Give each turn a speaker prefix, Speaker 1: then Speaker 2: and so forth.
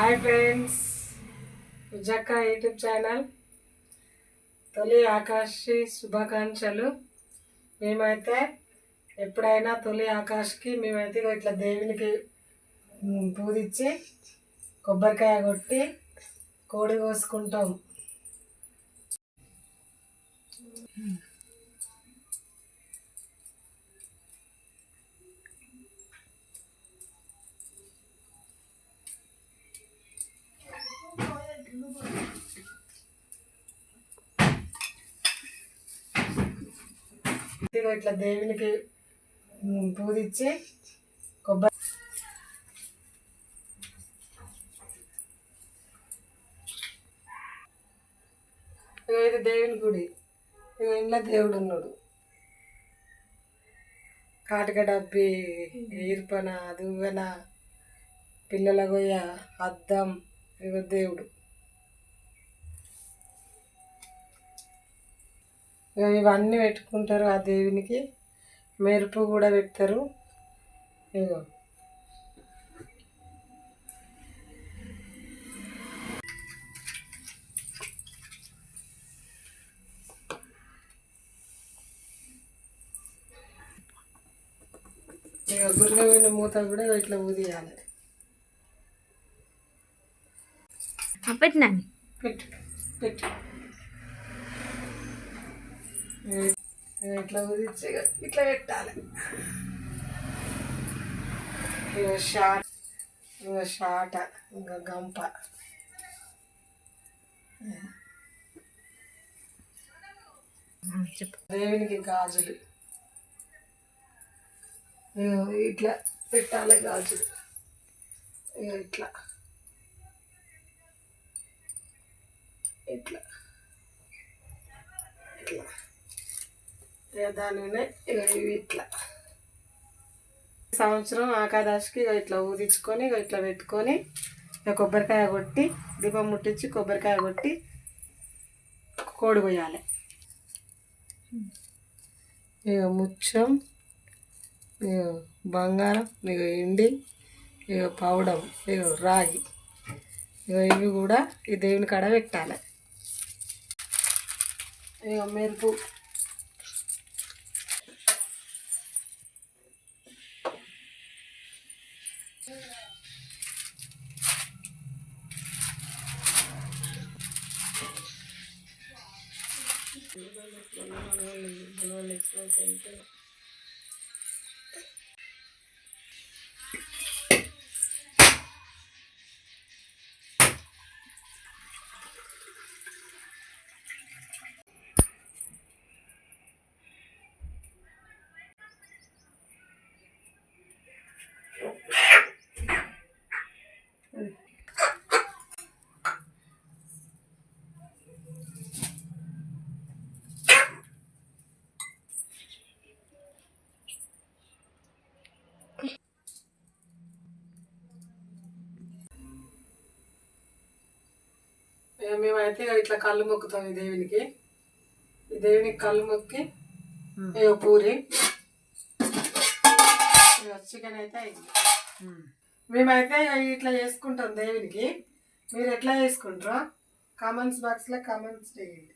Speaker 1: Hi friends విజక్క YouTube channel తొలి ఆకాశి శుభాకాంక్షలు. మేమైతే ఎప్పుడైనా తొలి ఆకాష్కి మేమైతే ఇట్లా దేవునికి ఉమ్, పూజించి కొబ్బరికాయ కొట్టి కోడి కోసుకుంటాం. ఇదిగో ఇట్లా దేవునికి ఉమ్, పూజించి కొబ్బరి ఇది దేవుని గుడి. ఇక ఇంట్లో దేవుడు ఉన్నాడు. కాటిక డబ్బి ఈర్పన దువ్వెన పిల్లల గొయ్య అద్దం ఇగో దేవుడు. ఇవన్నీ పెట్టుకుంటారు ఆ దేవునికి. మెరుపు కూడా పెడతారు. ఇగో. ఇక గురుగమైన మూత కూడా ఇట్లా ఊదియాలి.
Speaker 2: పెట్టినాను
Speaker 1: పెట్టు పెట్టు. ఇట్లా ఇక ఇట్లా పెట్టాలి. ఇక షాట్ ఇక షాట ఇంకా గంప. దేవునికి గాజులు. ఇట్లా పెట్టాలి గాజులు. ఇట్లా. ఇట్లా. ఇట్లా. ఇక ఇవి ఇట్లా. సంవత్సరం ఆకాదాశికి ఇట్లా ఊదించుకొని ఇట్లా పెట్టుకొని ఇక కొబ్బరికాయ కొట్టి దీపం ముట్టించి కొబ్బరికాయ కొట్టి కోడి పోయాలి ఇక ముచ్చం ఇక బంగారం ఇక ఎండి ఇక పౌడం ఇక రాగి. ఇక ఇవి కూడా ఈ దేవుని కాడ పెట్టాలి. ఇక మెరుపు. ఇక మేమైతే ఇక ఇట్లా కళ్ళు మొక్కుతాం ఈ దేవునికి. ఈ దేవునికి కళ్ళు మొక్కి ఇక పూరి. చికెన్ అయితే అయింది. మేమైతే ఇక ఇట్లా చేసుకుంటాం దేవునికి. మీరు ఎట్లా చేసుకుంటారో కామెంట్స్ బాక్స్లో కామెంట్స్ చేయండి.